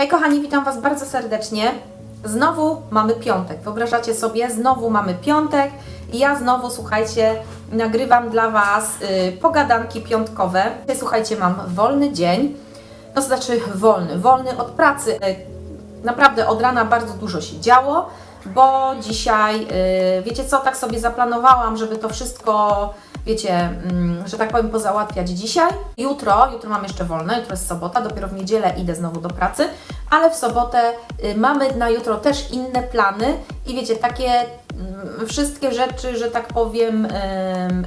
Hej kochani, witam Was bardzo serdecznie. Znowu mamy piątek. Wyobrażacie sobie, znowu mamy piątek i ja znowu, słuchajcie, nagrywam dla Was y, pogadanki piątkowe. Słuchajcie, mam wolny dzień. No to znaczy wolny, wolny od pracy. Y, Naprawdę od rana bardzo dużo się działo, bo dzisiaj, y, wiecie co, tak sobie zaplanowałam, żeby to wszystko, wiecie, mm, że tak powiem, pozałatwiać dzisiaj. Jutro, jutro mam jeszcze wolne, jutro jest sobota, dopiero w niedzielę idę znowu do pracy, ale w sobotę y, mamy na jutro też inne plany i wiecie, takie mm, wszystkie rzeczy, że tak powiem,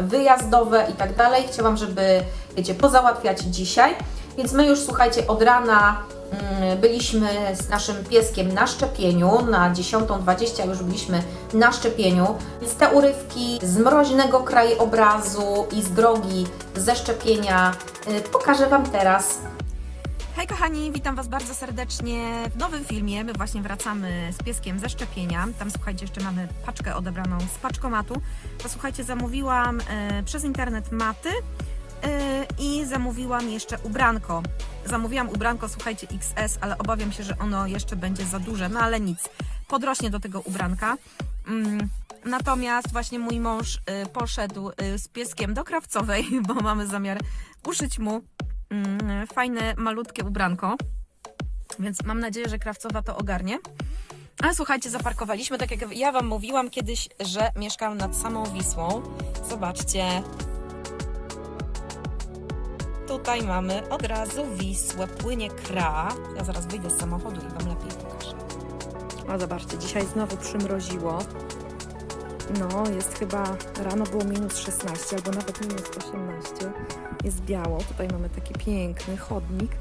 wyjazdowe i tak dalej. Chciałam, żeby, wiecie, pozałatwiać dzisiaj. Więc my już, słuchajcie, od rana mm, byliśmy z naszym pieskiem na szczepieniu. Na 10.20 już byliśmy na szczepieniu. Więc te urywki z mroźnego krajobrazu i z drogi ze szczepienia y, pokażę Wam teraz. Hej kochani, witam Was bardzo serdecznie w nowym filmie. My właśnie wracamy z pieskiem ze szczepienia. Tam słuchajcie, jeszcze mamy paczkę odebraną z paczkomatu. To słuchajcie, zamówiłam e, przez internet maty i zamówiłam jeszcze ubranko. Zamówiłam ubranko, słuchajcie, XS, ale obawiam się, że ono jeszcze będzie za duże, no ale nic. Podrośnie do tego ubranka. Mm, Natomiast właśnie mój mąż y, poszedł y, z pieskiem do krawcowej, bo mamy zamiar uszyć mu mm, fajne, malutkie ubranko. Więc mam nadzieję, że krawcowa to ogarnie. Ale słuchajcie, zaparkowaliśmy, tak jak ja Wam mówiłam kiedyś, że mieszkam nad samą Wisłą. Zobaczcie. Tutaj mamy od razu Wisłę, płynie kra. Ja zaraz wyjdę z samochodu i Wam lepiej pokażę. O, zobaczcie, dzisiaj znowu przymroziło. No, jest chyba, rano było minus 16 albo nawet minus 18. Jest biało. Tutaj mamy taki piękny chodnik,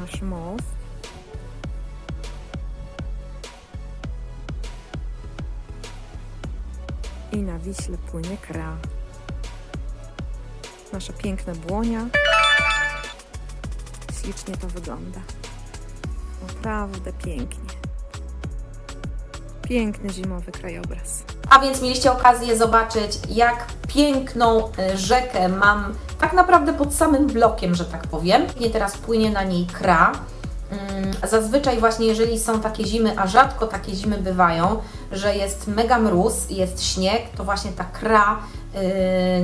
nasz most. I na Wiśle płynie kra. Nasze piękne błonia. Ślicznie to wygląda. Naprawdę pięknie. Piękny zimowy krajobraz. A więc mieliście okazję zobaczyć, jak piękną y, rzekę mam tak naprawdę pod samym blokiem, że tak powiem. I teraz płynie na niej kra. Mm, Zazwyczaj właśnie jeżeli są takie zimy, a rzadko takie zimy bywają, że jest mega mróz, jest śnieg, to właśnie ta kra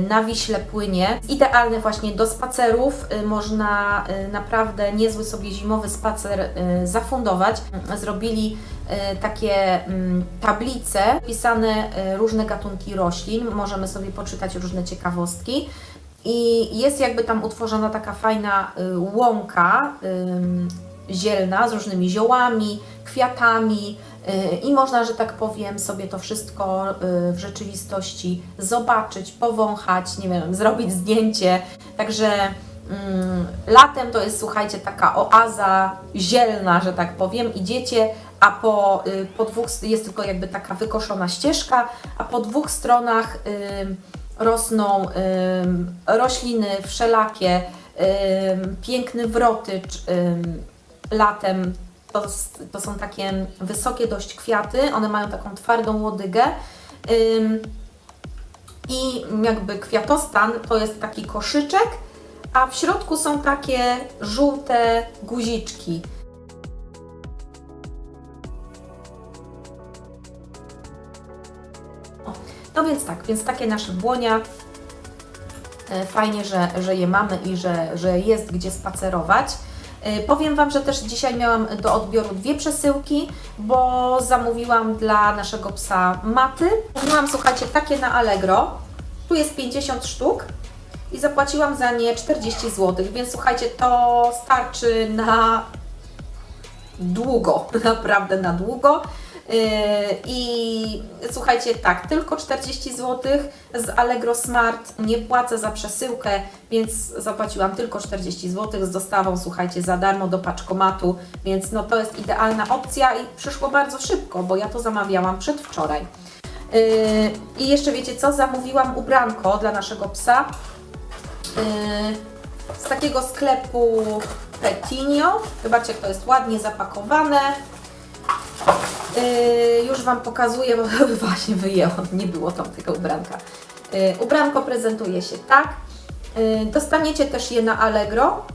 na Wiśle płynie. Idealny właśnie do spacerów, y, można y, naprawdę niezły sobie zimowy spacer y, zafundować. Zrobili y, takie mm, tablice, pisane y, różne gatunki roślin, możemy sobie poczytać różne ciekawostki. I jest jakby tam utworzona taka fajna y, łąka zielna z różnymi ziołami, kwiatami y, i można, że tak powiem, sobie to wszystko y, w rzeczywistości zobaczyć, powąchać, nie wiem, zrobić zdjęcie. Także mm, latem to jest, słuchajcie, taka oaza zielna, że tak powiem, idziecie, a po, y, po dwóch, jest tylko jakby taka wykoszona ścieżka, a po dwóch stronach y, rosną ym, rośliny wszelakie, ym, piękny wrotycz ym, latem. To, to są takie wysokie dość kwiaty, one mają taką twardą łodygę. I jakby kwiatostan to jest taki koszyczek, a w środku są takie żółte guziczki. No więc tak, więc takie nasze błonia. E, Fajnie, że, że je mamy i że, że jest gdzie spacerować. E, Powiem Wam, że też dzisiaj miałam do odbioru dwie przesyłki, bo zamówiłam dla naszego psa maty. Kupiłam, słuchajcie, takie na Allegro. Tu jest 50 sztuk i zapłaciłam za nie 40 zł, więc słuchajcie, to starczy na długo, naprawdę na długo. Yy, I słuchajcie, tak, tylko 40 zł z Allegro Smart nie płacę za przesyłkę, więc zapłaciłam tylko 40 zł z dostawą, słuchajcie, za darmo do paczkomatu, więc no to jest idealna opcja i przyszło bardzo szybko, bo ja to zamawiałam przedwczoraj. Yy, I jeszcze wiecie co, zamówiłam ubranko dla naszego psa yy, z takiego sklepu Petinio. Zobaczcie, jak to jest ładnie zapakowane. Yy, już Wam pokazuję, bo właśnie wyjęłam, nie było tam tego ubranka. Yy, ubranko prezentuje się tak. Yy, dostaniecie też je na Allegro.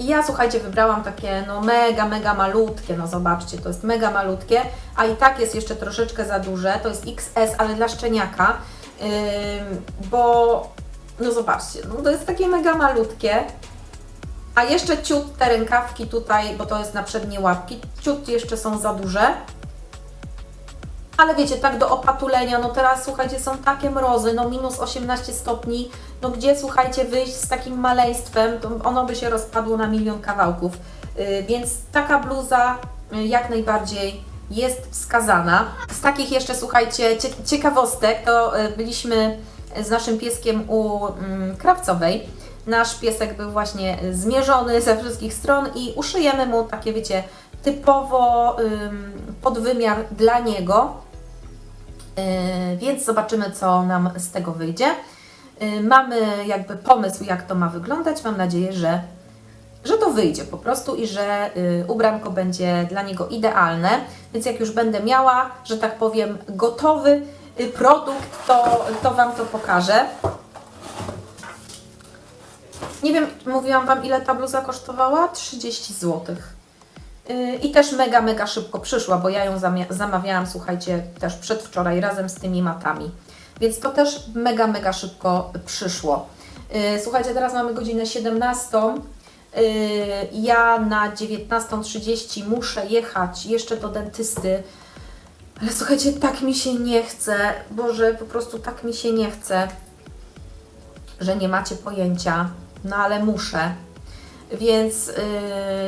I ja, słuchajcie, wybrałam takie no mega, mega malutkie, no zobaczcie, to jest mega malutkie, a i tak jest jeszcze troszeczkę za duże, to jest XS, ale dla szczeniaka, ym, bo no zobaczcie, no to jest takie mega malutkie, a jeszcze ciut te rękawki tutaj, bo to jest na przednie łapki, ciut jeszcze są za duże. Ale wiecie, tak do opatulenia, no teraz słuchajcie, są takie mrozy, no minus 18 stopni, no gdzie słuchajcie, wyjść z takim maleństwem, to ono by się rozpadło na milion kawałków. Yy, więc taka bluza yy, jak najbardziej jest wskazana. Z takich jeszcze, słuchajcie, cie ciekawostek, to yy, byliśmy z naszym pieskiem u mm, krawcowej. Nasz piesek był właśnie zmierzony ze wszystkich stron i uszyjemy mu takie, wiecie, typowo ym, podwymiar dla niego. Yy, więc zobaczymy, co nam z tego wyjdzie. Yy, mamy jakby pomysł, jak to ma wyglądać. Mam nadzieję, że, że to wyjdzie po prostu i że yy, ubranko będzie dla niego idealne. Więc jak już będę miała, że tak powiem, gotowy yy, produkt, to, to Wam to pokażę. Nie wiem, mówiłam Wam, ile ta bluza kosztowała? 30 zł. Yy, I też mega, mega szybko przyszła, bo ja ją zamawiałam, słuchajcie, też przedwczoraj razem z tymi matami. Więc to też mega, mega szybko przyszło. Yy, Słuchajcie, teraz mamy godzinę 17. Yy, Ja na 19.30 muszę jechać jeszcze do dentysty. Ale słuchajcie, tak mi się nie chce. Boże, po prostu tak mi się nie chce, że nie macie pojęcia. No ale muszę. Więc yy,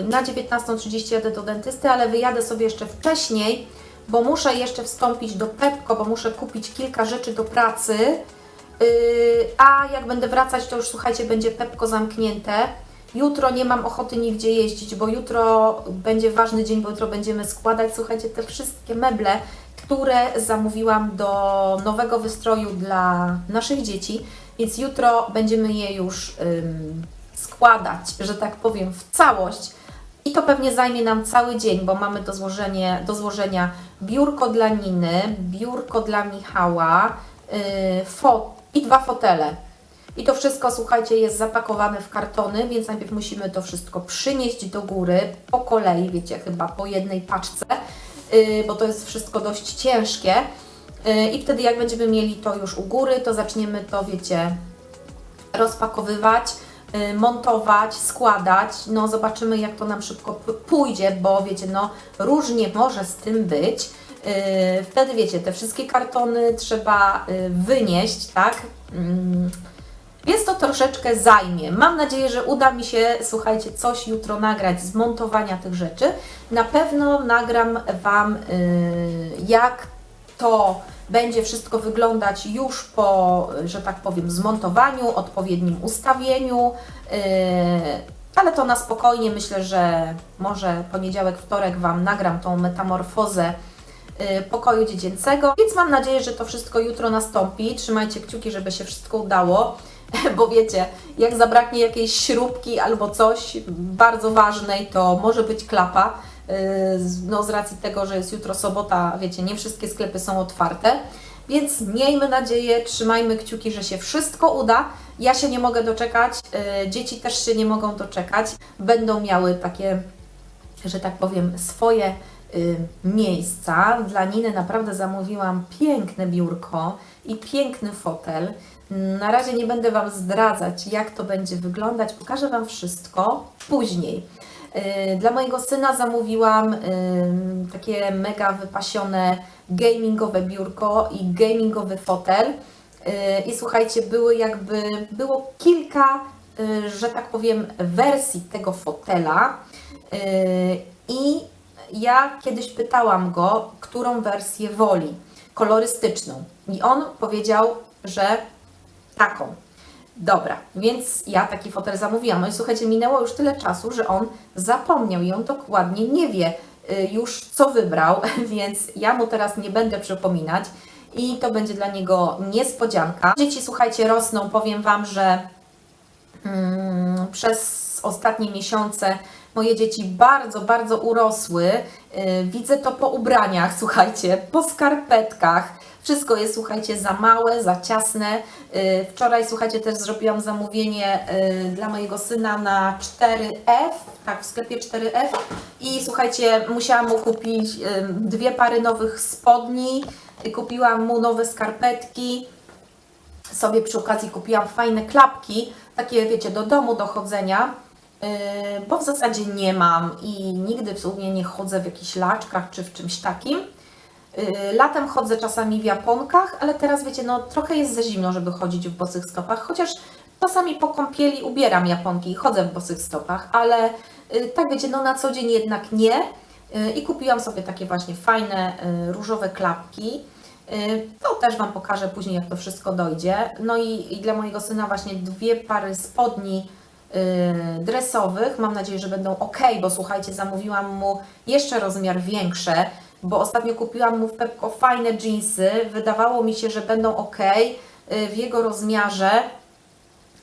na 19.30 jadę do dentysty, ale wyjadę sobie jeszcze wcześniej, bo muszę jeszcze wstąpić do Pepko, bo muszę kupić kilka rzeczy do pracy. Yy, a jak będę wracać, to już słuchajcie, będzie Pepko zamknięte. Jutro nie mam ochoty nigdzie jeździć, bo jutro będzie ważny dzień, bo jutro będziemy składać, słuchajcie, te wszystkie meble, które zamówiłam do nowego wystroju dla naszych dzieci, więc jutro będziemy je już ym, składać, że tak powiem, w całość. I to pewnie zajmie nam cały dzień, bo mamy do, złożenie, do złożenia biurko dla Niny, biurko dla Michała yy, i dwa fotele. I to wszystko, słuchajcie, jest zapakowane w kartony, więc najpierw musimy to wszystko przynieść do góry po kolei, wiecie, chyba po jednej paczce, yy, bo to jest wszystko dość ciężkie. I wtedy, jak będziemy mieli to już u góry, to zaczniemy to, wiecie, rozpakowywać, y, montować, składać. No zobaczymy jak to nam szybko pójdzie, bo wiecie, no różnie może z tym być. Y, Wtedy wiecie, te wszystkie kartony trzeba y, wynieść, tak? Mm, Więc to troszeczkę zajmie. Mam nadzieję, że uda mi się, słuchajcie, coś jutro nagrać z montowania tych rzeczy. Na pewno nagram Wam, jak to będzie wszystko wyglądać już po, że tak powiem, zmontowaniu, odpowiednim ustawieniu. Yy, ale to na spokojnie myślę, że może poniedziałek, wtorek Wam nagram tą metamorfozę yy, pokoju dziecięcego, więc mam nadzieję, że to wszystko jutro nastąpi. Trzymajcie kciuki, żeby się wszystko udało, bo wiecie, jak zabraknie jakiejś śrubki albo coś bardzo ważnej, to może być klapa. Z- No, z racji tego, że jest jutro sobota, wiecie, nie wszystkie sklepy są otwarte. Więc miejmy nadzieję, trzymajmy kciuki, że się wszystko uda. Ja się nie mogę doczekać, yy, dzieci też się nie mogą doczekać. Będą miały takie, że tak powiem, swoje y, miejsca. Dla Niny naprawdę zamówiłam piękne biurko i piękny fotel. Na razie nie będę Wam zdradzać, jak to będzie wyglądać. Pokażę Wam wszystko później. Y, Dla mojego syna zamówiłam y, takie mega wypasione gamingowe biurko i gamingowy fotel. Y, I słuchajcie, były jakby, było kilka, że tak powiem, wersji tego fotela. I ja kiedyś pytałam go, którą wersję woli, kolorystyczną. I on powiedział, że taką. Dobra, więc ja taki fotel zamówiłam. No i słuchajcie, minęło już tyle czasu, że on zapomniał i on dokładnie nie wie y, już, co wybrał, więc ja mu teraz nie będę przypominać i to będzie dla niego niespodzianka. Dzieci, słuchajcie, rosną. Powiem Wam, że mm, przez ostatnie miesiące Moje dzieci bardzo, bardzo urosły. Yy, Widzę to po ubraniach, słuchajcie, po skarpetkach. Wszystko jest, słuchajcie, za małe, za ciasne. Yy, Wczoraj, słuchajcie, też zrobiłam zamówienie yy, dla mojego syna na 4F, tak, w sklepie 4F. I słuchajcie, musiałam mu kupić yy, dwie pary nowych spodni, kupiłam mu nowe skarpetki. Sobie przy okazji kupiłam fajne klapki, takie wiecie, do domu, do chodzenia. Bo w zasadzie nie mam i nigdy w sumie nie chodzę w jakichś laczkach czy w czymś takim. Yy, Latem chodzę czasami w japonkach, ale teraz wiecie, no trochę jest za zimno, żeby chodzić w bosych stopach, chociaż czasami po kąpieli ubieram japonki i chodzę w bosych stopach, ale yy, tak wiecie, no na co dzień jednak nie. Yy, I kupiłam sobie takie właśnie fajne różowe klapki. To też Wam pokażę później, jak to wszystko dojdzie. No i, i dla mojego syna właśnie dwie pary spodni dresowych. Mam nadzieję, że będą ok, bo słuchajcie, zamówiłam mu jeszcze rozmiar większe, bo ostatnio kupiłam mu w Pepko fajne jeansy. Wydawało mi się, że będą ok yy, w jego rozmiarze,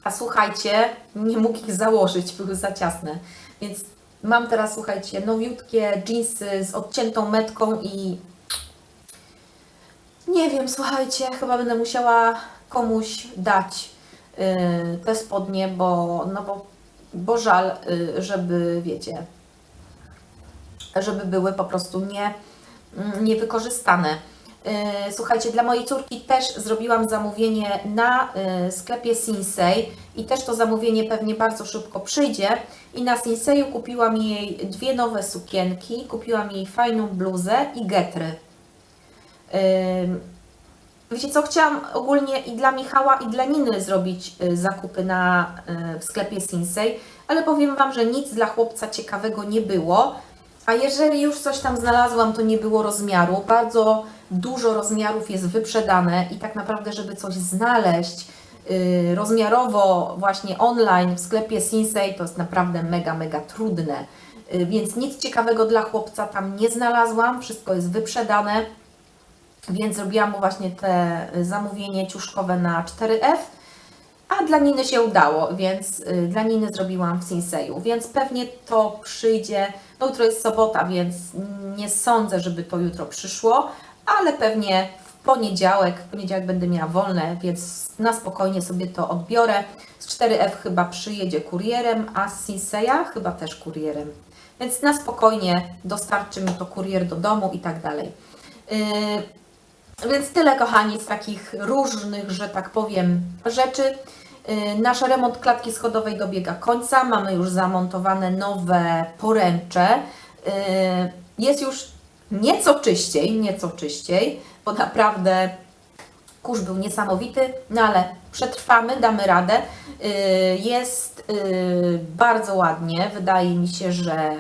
a słuchajcie, nie mógł ich założyć, były za ciasne. Więc mam teraz, słuchajcie, nowiutkie jeansy z odciętą metką i nie wiem, słuchajcie, chyba będę musiała komuś dać y, te spodnie, bo, no bo, bo żal, y, żeby, wiecie, żeby były po prostu nie, niewykorzystane. Y, Słuchajcie, dla mojej córki też zrobiłam zamówienie na y, sklepie Sinsei i też to zamówienie pewnie bardzo szybko przyjdzie. I na Sinseju kupiłam jej dwie nowe sukienki, kupiłam jej fajną bluzę i getry. Ym, Wiecie co, chciałam ogólnie i dla Michała, i dla Niny zrobić zakupy na, w sklepie Sinsei, ale powiem Wam, że nic dla chłopca ciekawego nie było. A jeżeli już coś tam znalazłam, to nie było rozmiaru. Bardzo dużo rozmiarów jest wyprzedane i tak naprawdę, żeby coś znaleźć y, rozmiarowo właśnie online w sklepie Sinsei, to jest naprawdę mega, mega trudne. Y, Więc nic ciekawego dla chłopca tam nie znalazłam. Wszystko jest wyprzedane. Więc zrobiłam mu właśnie te zamówienie ciuszkowe na 4F, a dla Niny się udało, więc y, dla Niny zrobiłam w Sinseju, więc pewnie to przyjdzie, no jutro jest sobota, więc nie sądzę, żeby to jutro przyszło, ale pewnie w poniedziałek, w poniedziałek będę miała wolne, więc na spokojnie sobie to odbiorę. Z 4F chyba przyjedzie kurierem, a z Sinseya chyba też kurierem. Więc na spokojnie dostarczy mi to kurier do domu i tak dalej. Yy, więc tyle, kochani, z takich różnych, że tak powiem, rzeczy. Yy, Nasz remont klatki schodowej dobiega końca. Mamy już zamontowane nowe poręcze. Yy, Jest już nieco czyściej, nieco czyściej, bo naprawdę kurz był niesamowity, no ale przetrwamy, damy radę. Yy, Jest bardzo ładnie. Wydaje mi się, że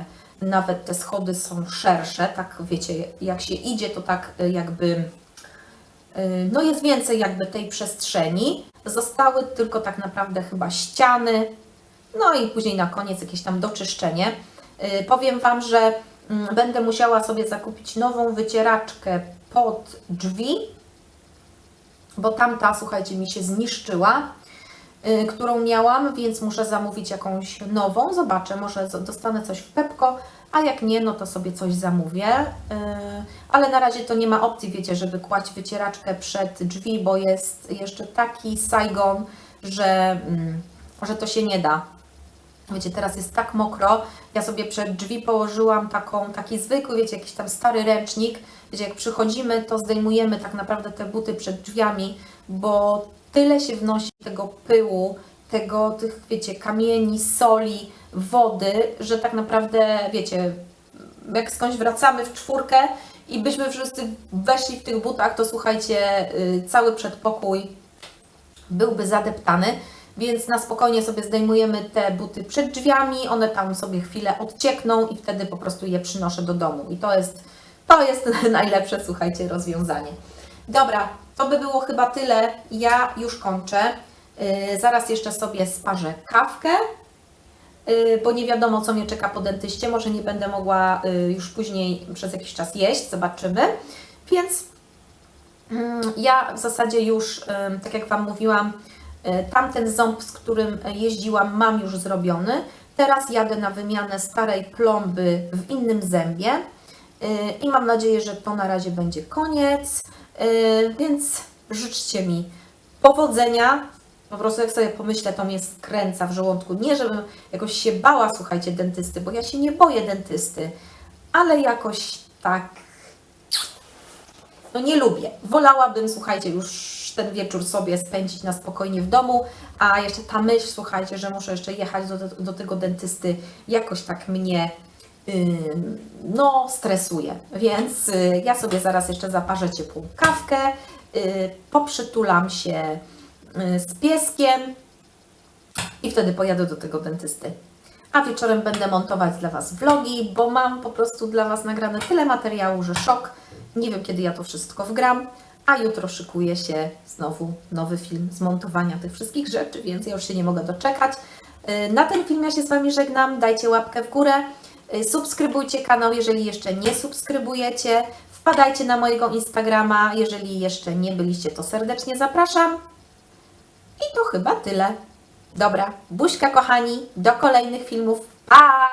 nawet te schody są szersze. Tak wiecie, jak się idzie, to tak jakby no jest więcej jakby tej przestrzeni. Zostały tylko tak naprawdę chyba ściany, no i później na koniec jakieś tam doczyszczenie. Yy, Powiem Wam, że mm, będę musiała sobie zakupić nową wycieraczkę pod drzwi, bo tamta, słuchajcie, mi się zniszczyła, y, którą miałam, więc muszę zamówić jakąś nową. Zobaczę, może dostanę coś w Pepko, a jak nie, no to sobie coś zamówię. Y, Ale na razie to nie ma opcji, wiecie, żeby kłaść wycieraczkę przed drzwi, bo jest jeszcze taki Saigon, że, mm, że to się nie da. Wiecie, teraz jest tak mokro. Ja sobie przed drzwi położyłam taką, taki zwykły, wiecie, jakiś tam stary ręcznik. Wiecie, jak przychodzimy, to zdejmujemy tak naprawdę te buty przed drzwiami, bo tyle się wnosi tego pyłu, tego, tych, wiecie, kamieni, soli, wody, że tak naprawdę, wiecie, jak skądś wracamy w czwórkę i byśmy wszyscy weszli w tych butach, to słuchajcie, y, cały przedpokój byłby zadeptany, więc na spokojnie sobie zdejmujemy te buty przed drzwiami, one tam sobie chwilę odciekną i wtedy po prostu je przynoszę do domu. I to jest, to jest najlepsze, słuchajcie, rozwiązanie. Dobra, to by było chyba tyle. Ja już kończę. Yy, zaraz jeszcze sobie sparzę kawkę, yy, bo nie wiadomo, co mnie czeka po dentyście. Może nie będę mogła yy, już później przez jakiś czas jeść, zobaczymy. Więc Mm, Ja w zasadzie już, tak jak Wam mówiłam, y, tamten ząb, z którym jeździłam, mam już zrobiony. Teraz jadę na wymianę starej plomby w innym zębie i mam nadzieję, że to na razie będzie koniec. Yy, Więc życzcie mi powodzenia. Po prostu jak sobie pomyślę, to mnie skręca w żołądku. Nie, żebym jakoś się bała, słuchajcie, dentysty, bo ja się nie boję dentysty, ale jakoś tak no nie lubię. Wolałabym, słuchajcie, już ten wieczór sobie spędzić na spokojnie w domu, a jeszcze ta myśl, słuchajcie, że muszę jeszcze jechać do, do tego dentysty, jakoś tak mnie no stresuje. Więc y, ja sobie zaraz jeszcze zaparzę ciepłą kawkę, y, poprzytulam się y, z pieskiem i wtedy pojadę do tego dentysty. A wieczorem będę montować dla Was vlogi, bo mam po prostu dla Was nagrane tyle materiału, że szok. Nie wiem, kiedy ja to wszystko wgram, a jutro szykuje się znowu nowy film z montowania tych wszystkich rzeczy, więc ja już się nie mogę doczekać. Na ten film ja się z Wami żegnam. Dajcie łapkę w górę. Yy, Subskrybujcie kanał, jeżeli jeszcze nie subskrybujecie. Wpadajcie na mojego Instagrama. Jeżeli jeszcze nie byliście, to serdecznie zapraszam. I to chyba tyle. Dobra, buźka kochani, do kolejnych filmów. Pa!